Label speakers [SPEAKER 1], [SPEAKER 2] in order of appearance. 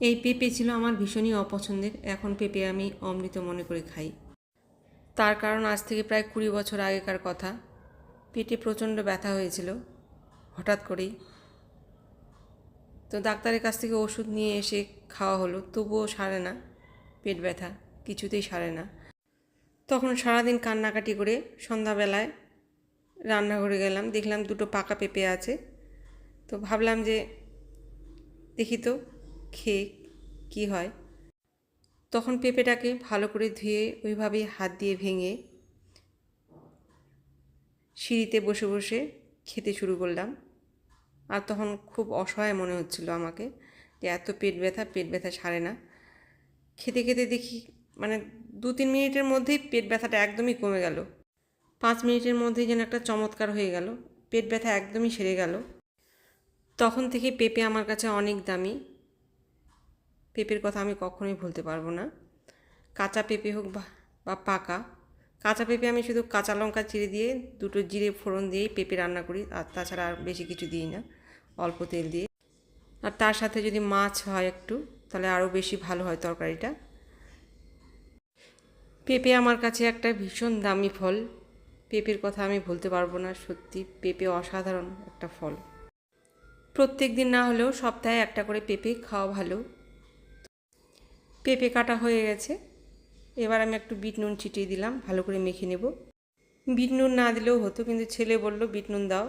[SPEAKER 1] এই পেঁপে ছিল আমার ভীষণই অপছন্দের। এখন পেঁপে আমি অমৃত মনে করে খাই। তার কারণ আজ থেকে প্রায় কুড়ি বছর আগেকার কথা। পেটে প্রচণ্ড ব্যথা হয়েছিল, হঠাৎ করেই। তো ডাক্তারের কাছ থেকে ওষুধ নিয়ে এসে খাওয়া হলো, তবুও সারে না পেট ব্যথা, কিছুতেই সারে না। তখন সারাদিন কান্নাকাটি করে সন্ধ্যাবেলায় রান্নাঘরে গেলাম, দেখলাম দুটো পাকা পেঁপে আছে। তো ভাবলাম যে, দেখি তো খেয়ে কী হয়? তখন পেঁপেটাকে ভালো করে ধুয়ে ওইভাবেই হাত দিয়ে ভেঙে সিঁড়িতে বসে বসে খেতে শুরু করলাম। আর তখন খুব অসহায় মনে হচ্ছিল আমাকে যে এত পেট ব্যথা পেট ব্যথা সারে না। খেতে খেতে দেখি মানে দু তিন মিনিটের মধ্যেই পেট ব্যথাটা একদমই কমে গেল। পাঁচ মিনিটের মধ্যে যেন একটা চমৎকার হয়ে গেল। পেট ব্যথা একদমই সেরে গেল। তখন থেকে পেঁপে আমার কাছে অনেক দামি। পেঁপের কথা আমি কখনোই ভুলতে পারব না। কাঁচা পেঁপে হোক বা পাকা, কাঁচা পেঁপে আমি শুধু কাঁচা লঙ্কা চিড়ে দিয়ে দুটো জিরে ফোড়ন দিয়েই পেঁপে রান্না করি, আর তাছাড়া আর বেশি কিছু দিই না, অল্প তেল দিয়ে। আর তার সাথে যদি মাছ হয় একটু, তাহলে আরও বেশি ভালো হয় তরকারিটা। পেঁপে আমার কাছে একটা ভীষণ দামি ফল। পেঁপের কথা আমি ভুলতে পারব না, সত্যি পেঁপে অসাধারণ একটা ফল। প্রত্যেক দিন না হলেও সপ্তাহে একটা করে পেঁপে খাওয়া ভালো। পেঁপে কাটা হয়ে গেছে। এবার আমি একটু বিট নুন ছিটিয়ে দিলাম, ভালো করে মেখে নেব। বিট নুন না দিলেও হতো, কিন্তু ছেলে বলল, বিট নুন দাও।